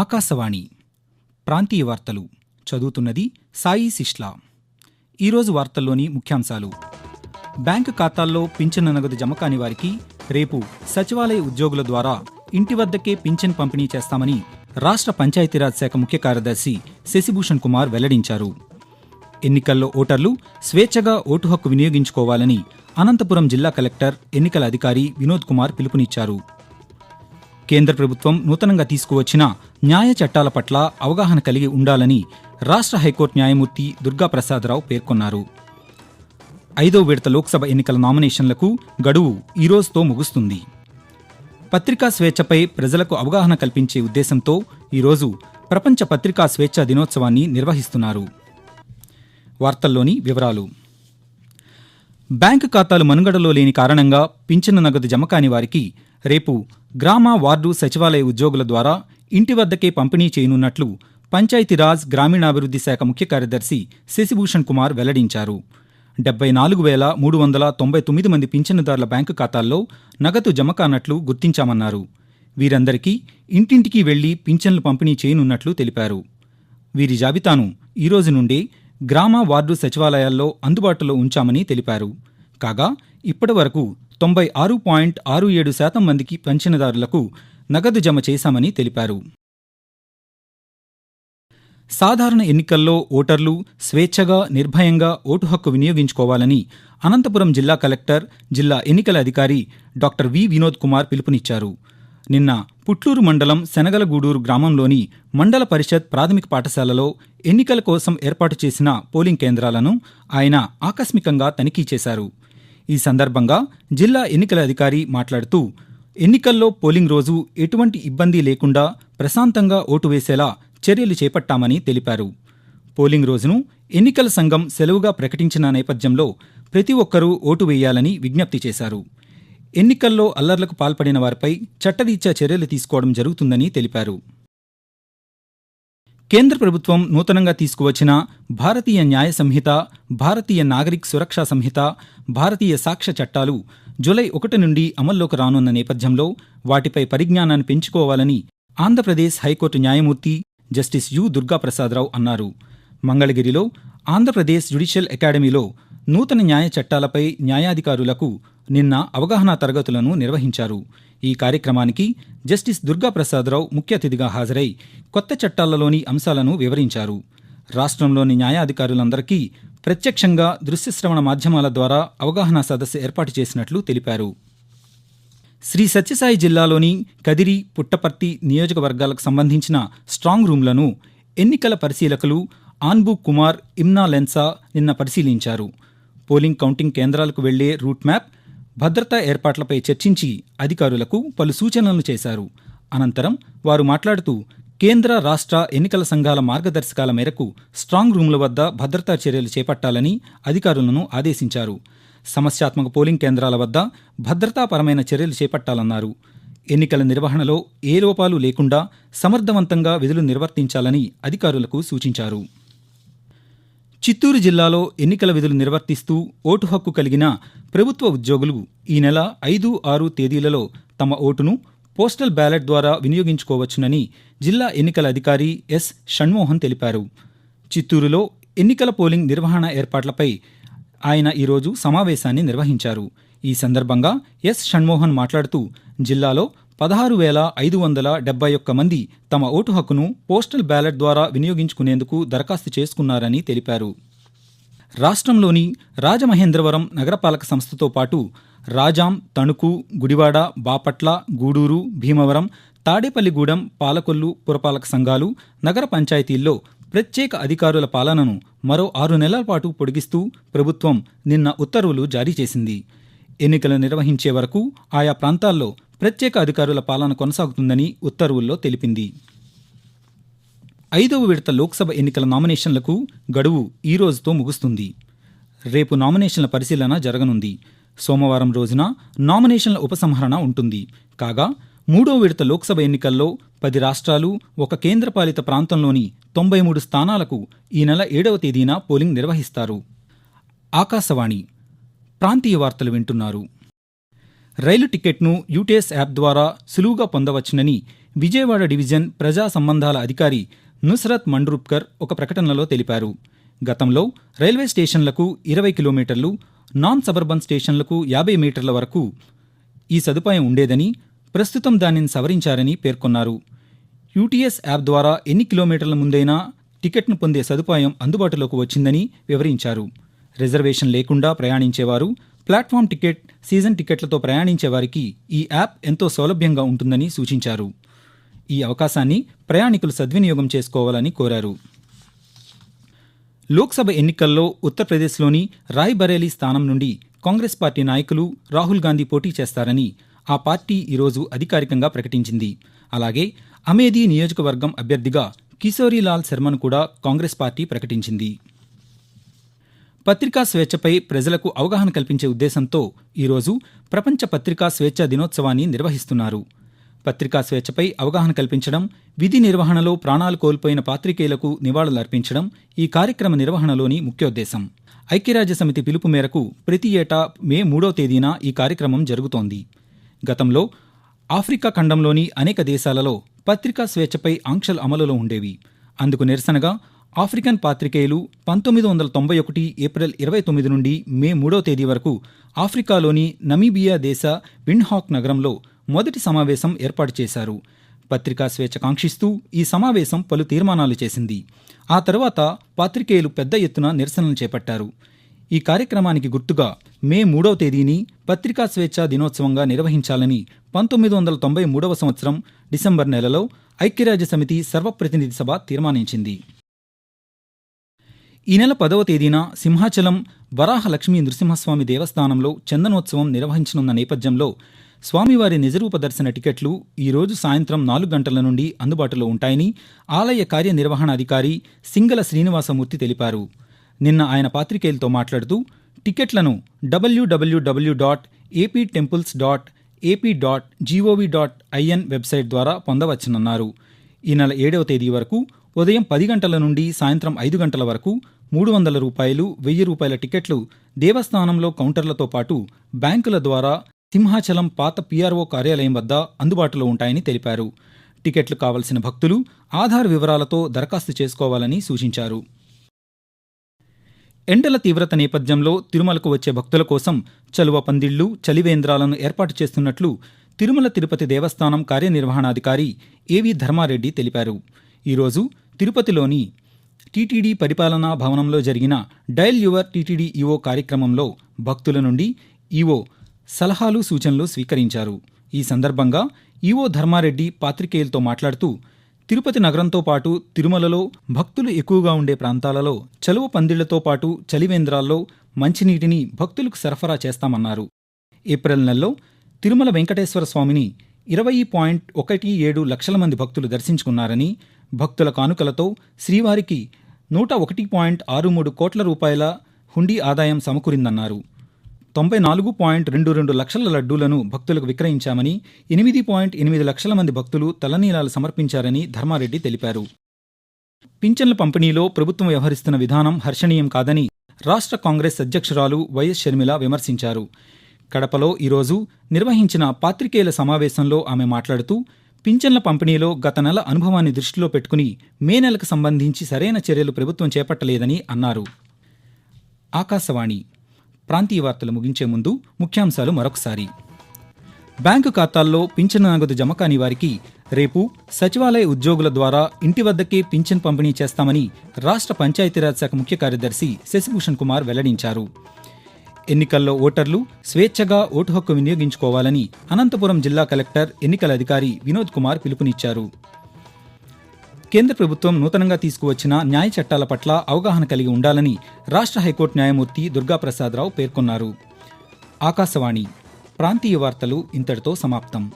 ఆకాశవాణి ప్రాంతీయ వార్తలు చదువుతున్నది సాయి సిష్లా ఈరోజు వార్తల్లోని ముఖ్యాంశాలు. బ్యాంకు ఖాతాల్లో పింఛన్ నగదు జమ కాని వారికి రేపు సచివాలయ ఉద్యోగుల ద్వారా ఇంటి వద్దకే పింఛన్ పంపిణీ చేస్తామని రాష్ట్ర పంచాయతీరాజ్ శాఖ ముఖ్య కార్యదర్శి శశిభూషణ్ కుమార్ వెల్లడించారు. ఎన్నికల్లో ఓటర్లు స్వేచ్ఛగా ఓటు హక్కు వినియోగించుకోవాలని అనంతపురం జిల్లా కలెక్టర్ ఎన్నికల అధికారి వినోద్ కుమార్ పిలుపునిచ్చారు. కేంద్ర ప్రభుత్వం నూతనంగా తీసుకువచ్చిన న్యాయ చట్టాల పట్ల అవగాహన కలిగి ఉండాలని రాష్ట్ర హైకోర్టు న్యాయమూర్తి దుర్గాప్రసాదరావు పేర్కొన్నారు. ఐదో విడత లోక్సభ ఎన్నికల నామినేషన్లకు గడువు ఈ రోజుతో ముగుస్తుంది. పత్రికా స్వేచ్ఛపై ప్రజలకు అవగాహన కల్పించే ఉద్దేశంతో ఈరోజు ప్రపంచ పత్రికా స్వేచ్ఛ దినోత్సవాన్ని నిర్వహిస్తున్నారు. వార్తల్లోని వివరాలు. బ్యాంకు ఖాతాలు మనుగడలో లేని కారణంగా పింఛను నగదు జమ కాని వారికి రేపు గ్రామ వార్డు సచివాలయ ఉద్యోగుల ద్వారా ఇంటి వద్దకే పంపిణీ చేయనున్నట్లు పంచాయతీరాజ్ గ్రామీణాభివృద్ధి శాఖ ముఖ్య కార్యదర్శి శశిభూషణ్ కుమార్ వెల్లడించారు. డెబ్బై నాలుగు వేల మూడు వందల తొంభై తొమ్మిది మంది పింఛనుదారుల బ్యాంకు ఖాతాల్లో నగదు జమ కానట్లు గుర్తించామన్నారు. వీరందరికీ ఇంటింటికి వెళ్ళి పింఛన్లు పంపిణీ చేయనున్నట్లు తెలిపారు. వీరి జాబితాను ఈ రోజు నుండే గ్రామ వార్డు సచివాలయాల్లో అందుబాటులో ఉంచామని తెలిపారు. కాగా ఇప్పటి వరకు తొంభై ఆరు పాయింట్ ఆరు ఏడు శాతం మందికి పెన్షన్దారులకు నగదు జమ చేశామని తెలిపారు. సాధారణ ఎన్నికల్లో ఓటర్లు స్వేచ్ఛగా నిర్భయంగా ఓటు హక్కు వినియోగించుకోవాలని అనంతపురం జిల్లా కలెక్టర్ జిల్లా ఎన్నికల అధికారి డాక్టర్ వి. వినోద్ కుమార్ పిలుపునిచ్చారు. నిన్న పుట్లూరు మండలం శనగలగూడూరు గ్రామంలోని మండల పరిషత్ ప్రాథమిక పాఠశాలలో ఎన్నికల కోసం ఏర్పాటు చేసిన పోలింగ్ కేంద్రాలను ఆయన ఆకస్మికంగా తనిఖీ చేశారు. ఈ సందర్భంగా జిల్లా ఎన్నికల అధికారి మాట్లాడుతూ ఎన్నికల్లో పోలింగ్ రోజు ఎటువంటి ఇబ్బంది లేకుండా ప్రశాంతంగా ఓటు వేసేలా చర్యలు చేపట్టామని తెలిపారు. పోలింగ్ రోజును ఎన్నికల సంఘం సెలవుగా ప్రకటించిన నేపథ్యంలో ప్రతి ఒక్కరూ ఓటు వేయాలని విజ్ఞప్తి చేశారు. ఎన్నికల్లో అల్లర్లకు పాల్పడిన వారిపై చట్టరీత్యా చర్యలు తీసుకోవడం జరుగుతుందని తెలిపారు. కేంద్ర ప్రభుత్వం నూతనంగా తీసుకువచ్చిన భారతీయ న్యాయ సంహిత భారతీయ నాగరిక్ సురక్షా సంహిత భారతీయ సాక్ష్య చట్టాలు జూలై ఒకటి నుండి అమల్లోకి రానున్న నేపథ్యంలో వాటిపై పరిజ్ఞానాన్ని పెంచుకోవాలని ఆంధ్రప్రదేశ్ హైకోర్టు న్యాయమూర్తి జస్టిస్ యు దుర్గాప్రసాదరావు అన్నారు. మంగళగిరిలో ఆంధ్రప్రదేశ్ జ్యుడిషియల్ అకాడమీలో నూతన న్యాయ చట్టాలపై న్యాయాధికారులకు నిన్న అవగాహన తరగతులను నిర్వహించారు. ఈ కార్యక్రమానికి జస్టిస్ దుర్గాప్రసాదరావు ముఖ్య అతిథిగా హాజరై కొత్త చట్టాలలోని అంశాలను వివరించారు. రాష్ట్రంలోని న్యాయాధికారులందరికీ ప్రత్యక్షంగా దృశ్యశ్రవణ మాధ్యమాల ద్వారా అవగాహన సదస్సు ఏర్పాటు చేసినట్లు తెలిపారు. శ్రీ సత్యసాయి జిల్లాలోని కదిరి పుట్టపర్తి నియోజకవర్గాలకు సంబంధించిన స్ట్రాంగ్ రూమ్లను ఎన్నికల పరిశీలకులు ఆన్బు కుమార్ ఇమ్నా లెన్సా నిన్న పరిశీలించారు. పోలింగ్ కౌంటింగ్ కేంద్రాలకు వెళ్ళే రూట్ మ్యాప్ భద్రతా ఏర్పాట్లపై చర్చించి అధికారులకు పలు సూచనలు చేశారు. అనంతరం వారు మాట్లాడుతూ కేంద్ర రాష్ట్ర ఎన్నికల సంఘాల మార్గదర్శకాల మేరకు స్ట్రాంగ్ రూమ్ల వద్ద భద్రతా చర్యలు చేపట్టాలని అధికారులను ఆదేశించారు. సమస్యాత్మక పోలింగ్ కేంద్రాల వద్ద భద్రతాపరమైన చర్యలు చేపట్టాలన్నారు. ఎన్నికల నిర్వహణలో ఏ లోపాలు లేకుండా సమర్థవంతంగా విధులు నిర్వర్తించాలని అధికారులకు సూచించారు. చిత్తూరు జిల్లాలో ఎన్నికల విధులు నిర్వర్తిస్తూ ఓటు హక్కు కలిగిన ప్రభుత్వ ఉద్యోగులు ఈ నెల ఐదు ఆరు తేదీలలో తమ ఓటును పోస్టల్ బ్యాలెట్ ద్వారా వినియోగించుకోవచ్చునని జిల్లా ఎన్నికల అధికారి ఎస్. షణ్మోహన్ తెలిపారు. చిత్తూరులో ఎన్నికల పోలింగ్ నిర్వహణ ఏర్పాట్లపై ఆయన ఈరోజు సమావేశాన్ని నిర్వహించారు. ఈ సందర్భంగా ఎస్. షణ్మోహన్ మాట్లాడుతూ జిల్లాలో పదహారు వేల ఐదు వందల డెబ్బై ఒక్క మంది తమ ఓటు హక్కును పోస్టల్ బ్యాలెట్ ద్వారా వినియోగించుకునేందుకు దరఖాస్తు చేసుకున్నారని తెలిపారు. రాష్ట్రంలోని రాజమహేంద్రవరం నగరపాలక సంస్థతో పాటు రాజాం తణుకు గుడివాడ బాపట్ల గూడూరు భీమవరం తాడేపల్లిగూడెం పాలకొల్లు పురపాలక సంఘాలు నగర పంచాయతీల్లో ప్రత్యేక అధికారుల పాలనను మరో ఆరు నెలల పాటు పొడిగిస్తూ ప్రభుత్వం నిన్న ఉత్తర్వులు జారీ చేసింది. ఎన్నికలు నిర్వహించే వరకు ఆయా ప్రాంతాల్లో ప్రత్యేక అధికారుల పాలన కొనసాగుతుందని ఉత్తర్వుల్లో తెలిపింది. ఐదవ విడత లోక్సభ ఎన్నికల నామినేషన్లకు గడువు ఈ రోజుతో ముగుస్తుంది. రేపు నామినేషన్ల పరిశీలన జరగనుంది. సోమవారం రోజున నామినేషన్ల ఉపసంహరణ ఉంటుంది. కాగా మూడో విడత లోక్సభ ఎన్నికల్లో పది రాష్ట్రాలు ఒక కేంద్రపాలిత ప్రాంతంలోని తొంభై మూడు స్థానాలకు ఈ నెల ఏడవ తేదీన పోలింగ్ నిర్వహిస్తారు. ఆకాశవాణి ప్రాంతీయ వార్తలు వింటున్నారు. రైలు టికెట్ను యూటీఎస్ యాప్ ద్వారా సులువుగా పొందవచ్చునని విజయవాడ డివిజన్ ప్రజా సంబంధాల అధికారి నుస్రత్ మండ్రూప్కర్ ఒక ప్రకటనలో తెలిపారు. గతంలో రైల్వే స్టేషన్లకు ఇరవై కిలోమీటర్లు నాన్ సబర్బన్ స్టేషన్లకు యాభై మీటర్ల వరకు ఈ సదుపాయం ఉండేదని ప్రస్తుతం దానిని సవరించారని పేర్కొన్నారు. యూటీఎస్ యాప్ ద్వారా ఎన్ని కిలోమీటర్ల ముందైనా టికెట్ను పొందే సదుపాయం అందుబాటులోకి వచ్చిందని వివరించారు. రిజర్వేషన్ లేకుండా ప్రయాణించేవారు ప్లాట్ఫామ్ టికెట్ సీజన్ టికెట్లతో ప్రయాణించే వారికి ఈ యాప్ ఎంతో సౌలభ్యంగా ఉంటుందని సూచించారు. ఈ అవకాశాన్ని ప్రయాణికులు సద్వినియోగం చేసుకోవాలని కోరారు. లోక్సభ ఎన్నికల్లో ఉత్తరప్రదేశ్లోని రాయ్బరేలీ స్థానం నుండి కాంగ్రెస్ పార్టీ నాయకులు రాహుల్ గాంధీ పోటీ చేస్తారని ఆ పార్టీ ఈరోజు అధికారికంగా ప్రకటించింది. అలాగే అమేధీ నియోజకవర్గం అభ్యర్థిగా కిశోరీలాల్ శర్మను కూడా కాంగ్రెస్ పార్టీ ప్రకటించింది. పత్రికా స్వేచ్ఛపై ప్రజలకు అవగాహన కల్పించే ఉద్దేశంతో ఈరోజు ప్రపంచ పత్రికా స్వేచ్ఛ దినోత్సవాన్ని నిర్వహిస్తున్నారు. పత్రికా స్వేచ్ఛపై అవగాహన కల్పించడం విధి నిర్వహణలో ప్రాణాలు కోల్పోయిన పాత్రికేయులకు నివాళులర్పించడం ఈ కార్యక్రమ నిర్వహణలోని ముఖ్యోద్దేశం. ఐక్యరాజ్య సమితి పిలుపు మేరకు ప్రతి ఏటా మే మూడో తేదీన ఈ కార్యక్రమం జరుగుతోంది. గతంలో ఆఫ్రికా ఖండంలోని అనేక దేశాలలో పత్రికా స్వేచ్ఛపై ఆంక్షలు అమలులో ఉండేవి. అందుకు నిరసనగా ఆఫ్రికన్ పాత్రికేయులు పంతొమ్మిది వందల తొంభై ఒకటి ఏప్రిల్ ఇరవై తొమ్మిది నుండి మే మూడో తేదీ వరకు ఆఫ్రికాలోని నమీబియా దేశ విన్హాక్ నగరంలో మొదటి సమావేశం ఏర్పాటు చేశారు. పత్రికా స్వేచ్ఛ కాంక్షిస్తూ ఈ సమావేశం పలు తీర్మానాలు చేసింది. ఆ తర్వాత పాత్రికేయులు పెద్ద ఎత్తున నిరసనలు చేపట్టారు. ఈ కార్యక్రమానికి గుర్తుగా మే మూడవ తేదీని పత్రికా స్వేచ్ఛ దినోత్సవంగా నిర్వహించాలని పంతొమ్మిది వందల తొంభై మూడవ సంవత్సరం డిసెంబర్ నెలలో ఐక్యరాజ్య సమితి సర్వప్రతినిధి సభ తీర్మానించింది. ఈ నెల పదవ తేదీన సింహాచలం వరాహ లక్ష్మీ నృసింహస్వామి దేవస్థానంలో చందనోత్సవం నిర్వహించనున్న నేపథ్యంలో స్వామివారి నిజరూప దర్శన టికెట్లు ఈరోజు సాయంత్రం నాలుగు గంటల నుండి అందుబాటులో ఉంటాయని ఆలయ కార్యనిర్వహణాధికారి సింగల శ్రీనివాసమూర్తి తెలిపారు. నిన్న ఆయన పాత్రికేయులతో మాట్లాడుతూ టికెట్లను W W W dot AP temples dot AP dot G O V dot I N website ద్వారా పొందవచ్చునన్నారు. ఈ నెల ఏడవ తేదీ వరకు ఉదయం పది గంటల నుండి సాయంత్రం ఐదు గంటల వరకు మూడు వందల రూపాయలు వెయ్యి రూపాయల టికెట్లు దేవస్థానంలో కౌంటర్లతో పాటు బ్యాంకుల ద్వారా సింహాచలం పాత పీఆర్ఓ కార్యాలయం వద్ద అందుబాటులో ఉంటాయని తెలిపారు. టికెట్లు కావలసిన భక్తులు ఆధార్ వివరాలతో దరఖాస్తు చేసుకోవాలని సూచించారు. ఎండల తీవ్రత నేపథ్యంలో తిరుమలకు వచ్చే భక్తుల కోసం చలువ పందిళ్ళు చలివేంద్రాలను ఏర్పాటు చేస్తున్నట్లు తిరుమల తిరుపతి దేవస్థానం కార్యనిర్వహణాధికారి ఏవి ధర్మారెడ్డి తెలిపారు. ఈరోజు తిరుపతిలోని టీటీడీ పరిపాలనా భవనంలో జరిగిన డయల్ యువర్ టీటీడీ ఈవో కార్యక్రమంలో భక్తుల నుండి ఈవో సలహాలు సూచనలు స్వీకరించారు. ఈ సందర్భంగా ఈవో ధర్మారెడ్డి పాత్రికేయులతో మాట్లాడుతూ తిరుపతి నగరంతో పాటు తిరుమలలో భక్తులు ఎక్కువగా ఉండే ప్రాంతాలలో చలువ పందిళ్ళతో పాటు చలివేంద్రాల్లో మంచినీటిని భక్తులకు సరఫరా చేస్తామన్నారు. ఏప్రిల్ నెలలో తిరుమల వెంకటేశ్వర స్వామిని ఇరవై పాయింట్ ఒకటి ఏడు లక్షల మంది భక్తులు దర్శించుకున్నారని భక్తుల కానుకలతో శ్రీవారికి నూట ఒకటి పాయింట్ ఆరు మూడు కోట్ల రూపాయల హుండీ ఆదాయం సమకూరిందన్నారు. తొంభై నాలుగు పాయింట్ రెండు రెండు లక్షల లడ్డూలను భక్తులకు విక్రయించామని ఎనిమిది పాయింట్ ఎనిమిది లక్షల మంది భక్తులు తలనీలాలు సమర్పించారని ధర్మారెడ్డి తెలిపారు. పింఛన్ల పంపిణీలో ప్రభుత్వం వ్యవహరిస్తున్న విధానం హర్షణీయం కాదని రాష్ట్ర కాంగ్రెస్ అధ్యక్షురాలు వైఎస్ షర్మిల విమర్శించారు. కడపలో ఈరోజు నిర్వహించిన పాత్రికేయుల సమావేశంలో ఆమె మాట్లాడుతూ పింఛన్ల పంపిణీలో గత నెల అనుభవాన్ని దృష్టిలో పెట్టుకుని మే నెలకు సంబంధించి సరైన చర్యలు ప్రభుత్వం చేపట్టలేదని అన్నారు. ఆకాశవాణి ప్రాంతీయ వార్తలు ముగించే ముందు ముఖ్యాంశాలు మరొకసారి. బ్యాంకు ఖాతాల్లో పింఛను నగదు జమ కాని వారికి రేపు సచివాలయ ఉద్యోగుల ద్వారా ఇంటి వద్దకే పింఛన్ పంపిణీ చేస్తామని రాష్ట్ర పంచాయతీరాజ్ శాఖ ముఖ్య కార్యదర్శి శశిభూషణ్ కుమార్ వెల్లడించారు. ఎన్నికల్లో ఓటర్లు స్వేచ్ఛగా ఓటు హక్కు వినియోగించుకోవాలని అనంతపురం జిల్లా కలెక్టర్ ఎన్నికల అధికారి వినోద్ కుమార్ పిలుపునిచ్చారు. కేంద్ర ప్రభుత్వం నూతనంగా తీసుకువచ్చిన న్యాయ చట్టాల పట్ల అవగాహన కలిగి ఉండాలని రాష్ట్ర హైకోర్టు న్యాయమూర్తి దుర్గాప్రసాదరావు పేర్కొన్నారు. ఆకాశవాణి ప్రాంతీయ వార్తలు ఇంతటితో సమాప్తం.